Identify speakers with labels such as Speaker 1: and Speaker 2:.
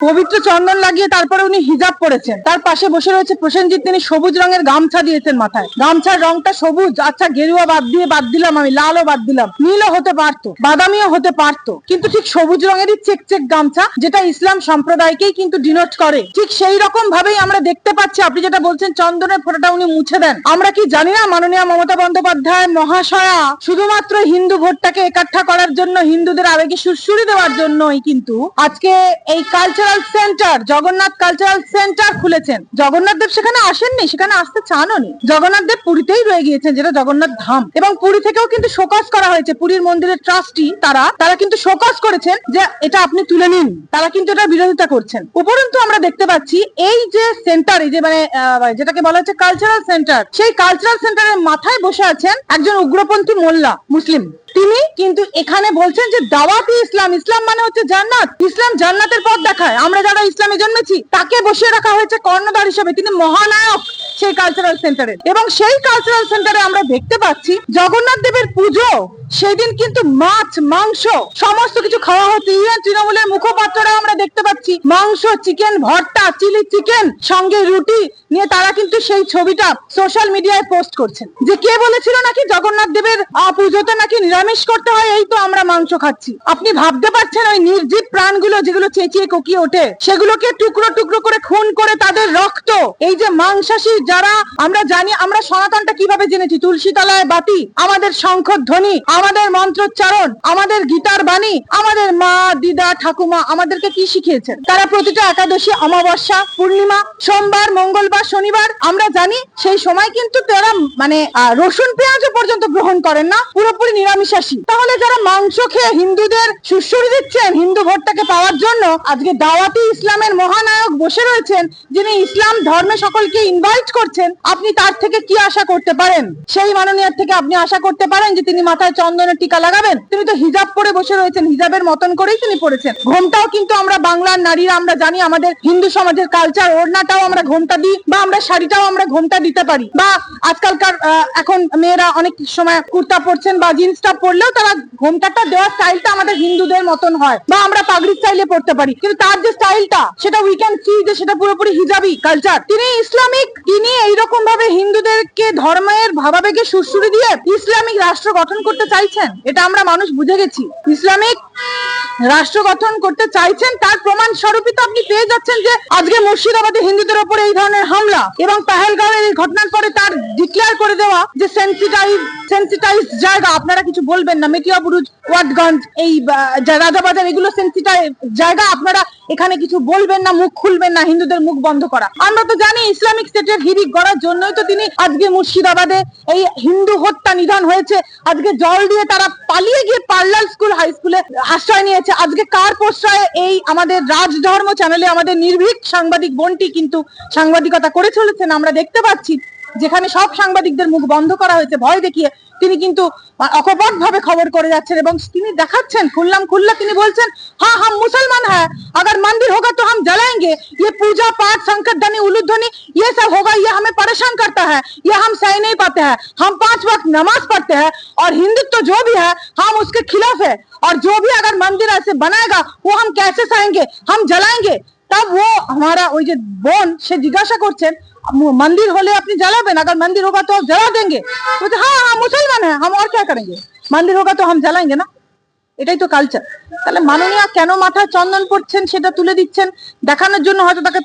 Speaker 1: পবিত্র চন্দন লাগিয়ে তারপরে উনি হিজাব পরেছেন। তার পাশে বসে রয়েছে প্রসেনজিৎ, তিনি সবুজ রঙের গামছা দিয়েছেন মাথায়। গামছার রংটা সবুজ। আচ্ছা গেরুয়া বাদ দিয়ে বাদ দিলাম আমি, লালও বাদ দিলাম। নীলও হতে পারতো, বাদামিও হতে পারতো, কিন্তু ঠিক সবুজ রঙেরই চেক চেক গামছা, যেটা ইসলাম সম্প্রদায়কেই কিন্তু ডিনোট করে। ঠিক সেই রকম ভাবেই আমরা দেখতে পাচ্ছি, আপনি যেটা বলছেন, চন্দনের ফোঁটাটা উনি মুছে দেন। আমরা কি জানি না, মাননীয় মমতা বন্দ্যোপাধ্যায়, মহাশয়া, শুধুমাত্র হিন্দু ভোটটাকে একাঠা করার জন্য, হিন্দুদের আবেগে সুরসুরি দেওয়ার জন্যই কিন্তু আজকে এই cultural centre Jagannath cultural centre খুলেছেন। জগন্নাথ দেব সেখানে আসেননি সেখানে আসতে চানও নি। জগন্নাথ দেব পুরীতেই রয়ে গিয়েছেন যেটা জগন্নাথ ধাম। এবং পুরী থেকেও কিন্তু শোকজ করা হয়েছে। পুরীর মন্দিরের ট্রাস্টি তারা তারা কিন্তু শোকজ করেছেন যে এটা আপনি তুলে নিন। তারা কিন্তু এটা বিরোধিতা করছেন। উপরন্তু আমরা দেখতে পাচ্ছি এই যে সেন্টার এই যে মানে আহ, যেটাকে বলা হচ্ছে কালচারাল সেন্টার সেই কালচারাল সেন্টারের মাথায় বসে আছেন একজন উগ্রপন্থী মোল্লা মুসলিম। তিনি কিন্তু এখানে বলছেন যে দাওয়াতি ইসলাম। ইসলাম মানে হচ্ছে জান্নাত। ইসলাম জান্নাতের পথ দেখায়। আমরা যারা ইসলামে জন্মেছি, তাকে বসিয়ে রাখা হয়েছে কর্ণধার হিসেবে। তিনি মহানায়ক। সেই কালচারাল সেন্টারে এবং সেই কালচারাল সেন্টারে আমরা দেখতে পাচ্ছি জগন্নাথ দেবের পুজো, সেদিন কিন্তু মাছ, মাংস, সমস্ত কিছু খাওয়া হচ্ছে। ইভেন তৃণমূলের মুখপাত্ররা আমরা দেখতে পাচ্ছি মাংস চিকেন ভর্তা চিলি চিকেন সঙ্গে রুটি নিয়ে তারা কিন্তু সেই ছবিটা সোশ্যাল মিডিয়ায় পোস্ট করছেন। যে কে বলেছিল নাকি জগন্নাথ দেবের পুজোতে নাকি নিরামিষ করতে হয়, এই তো আমরা মাংস খাচ্ছি। আপনি ভাবতে পারছেন ওই নির্জীব প্রাণগুলো যেগুলো চেঁচিয়ে কোকিয়ে ওঠে, সেগুলোকে টুকরো টুকরো করে খুন করে তাদের রক্ত, এই যে মাংসাশী যারা, আমরা জানি, আমরা সনাতনটা কীভাবে জেনেছি? তুলসী তলায় বাতি, আমাদের শঙ্খ ধ্বনি আমাদের মন্ত্রোচ্চারণ, আমাদের গীতার বাণী, আমাদের মা, দিদা, ঠাকুমা আমাদেরকে কি শিখিয়েছেন? তারা প্রতিটা একাদশী, অমাবস্যা, পূর্ণিমা, সোমবার, মঙ্গলবার, শনিবার, আমরা জানি সেই সময় কিন্তু তারা মানে রসুন পেঁয়াজও পর্যন্ত গ্রহণ করেন না, পুরোপুরি নিরামিষাসী তাহলে যারা মাংস খেয়ে হিন্দুদের সুশ্রী দিচ্ছেন, হিন্দু ভোটটাকে পাওয়ার জন্য, আজকে দাওয়াতি ইসলামের মহানায়ক বসে রয়েছেন, যিনি ইসলাম, ধর্মে সকলকে ইনভাইট করছেন, আপনি তার থেকে কি আশা করতে পারেন? সেই মাননীয় থেকে আপনি আশা করতে পারেন যে তিনি মাথায় চন্দনের টিকা লাগাবেন? তিনি তো হিজাব পরে বসে রয়েছেন, হিজাবের মতন করেই তিনি পড়েছেন ঘোমটাও কিন্তু আমরা বাংলার নারীরা আমরা জানি, আমাদের হিন্দু সমাজের কালচার ওড়নাটাও আমরা ঘোমটা দিই, বা আমরা শাড়িটাও আমরা ঘোমটা দিতে পারি। বা আজকালকার এখন মেয়েরা অনেক সময় কুর্তা পরছেন বা জিন্সটা পরলেও তারা ঘোমটাটা দেওয়ার স্টাইলটা আমাদের হিন্দুদের মতন হয়, বা আমরা পাগড়ি স্টাইলে পড়তে পারি। কিন্তু তার যে স্টাইলটা সেটা উই ক্যান সি যে সেটা পুরোপুরি হিজাবি কালচার তিনি ইসলামিক, তিনি এইরকম ভাবে হিন্দুদেরকে, ধর্মের ভাবাবেগে সুরসুরি দিয়ে ইসলামিক রাষ্ট্র গঠন করতে চাইছেন, এটা আমরা মানুষ বুঝে গেছি। ইসলামিক রাষ্ট্র গঠন করতে চাইছেন, তার প্রমাণ স্বরূপই তো আপনি পেয়ে যাচ্ছেন যে আজকে মুর্শিদাবাদে হিন্দুদের ওপরে এই ধরনের হামলা এবং পাহেলগাঁওয়ের এই ঘটনার পরে তার ডিক্লেয়ার করে দেওয়া যে সেন্সিটাইজ সেন্সিটাইজ জায়গা, আপনারা কিছু বলবেন না মেটিয়া বুরুজ ওয়াটগঞ্জ, এই রাজাবাজার, এগুলো সেন্সিটাইজ জায়গা, আপনারা এখানে কিছু বলবেন না, মুখ খুলবেন না, হিন্দুদের মুখ বন্ধ করা। আমরা তো জানি ইসলামিক স্টেটের হিরিক গড়ার জন্যই তো তিনি আজকে মুর্শিদাবাদে এই হিন্দু হত্যা নিধন হয়েছে। আজকে জল দিয়ে তারা পালিয়ে গিয়ে পার্লার স্কুল, হাই স্কুলে আশ্রয় নিয়েছে। আজকে কার প্রশ্রয়ে এই আমাদের রাজধর্ম চ্যানেলে আমাদের নির্ভীক সাংবাদিক বোনটি কিন্তু সাংবাদিকতা করে চলেছেন, আমরা দেখতে পাচ্ছি। যেখানে সব সাংবাদিকদের মুখ বন্ধ করা হয়েছে ভয় দেখিয়ে তিনি কিন্তু অকপট ভাবে খবর করে যাচ্ছেন এবং তিনি দেখাচ্ছেন খুললাম খুল্লা তিনি বলছেন हाँ हम मुसलमान हैं अगर मंदिर होगा तो हम जलाएंगे ये पूजा पाठ संकट ध्वनि उलूद ध्वनि ये सब होगा ये हमें परेशान करता है ये हम सह नहीं पाते हैं हम पांच वक्त नमाज पढ़ते हैं और हिंदुत्व जो भी है हम उसके खिलाफ है और जो भी अगर मंदिर ऐसे बनाएगा वो हम कैसे सहेंगे हम जलाएंगे তব ও আমারা ওই যে বোন, সে জিজ্ঞাসা করছেন মন্দির হলে আপনি জ্বালাবেন? আগর মন্দির হোক তো জ্বালা দেনগে। বলছে হ্যাঁ হ্যাঁ মুসলমান হ্যাঁ আর কে করেন মন্দির হোক তো হাম জ্বালাঙ্গে না? এটাই তো কালচার তাহলে মাননীয় কেন মাথায় চন্দন পড়ছেন সেটা তুলে দিচ্ছেন? দেখানোর জন্য হয়তো তাকে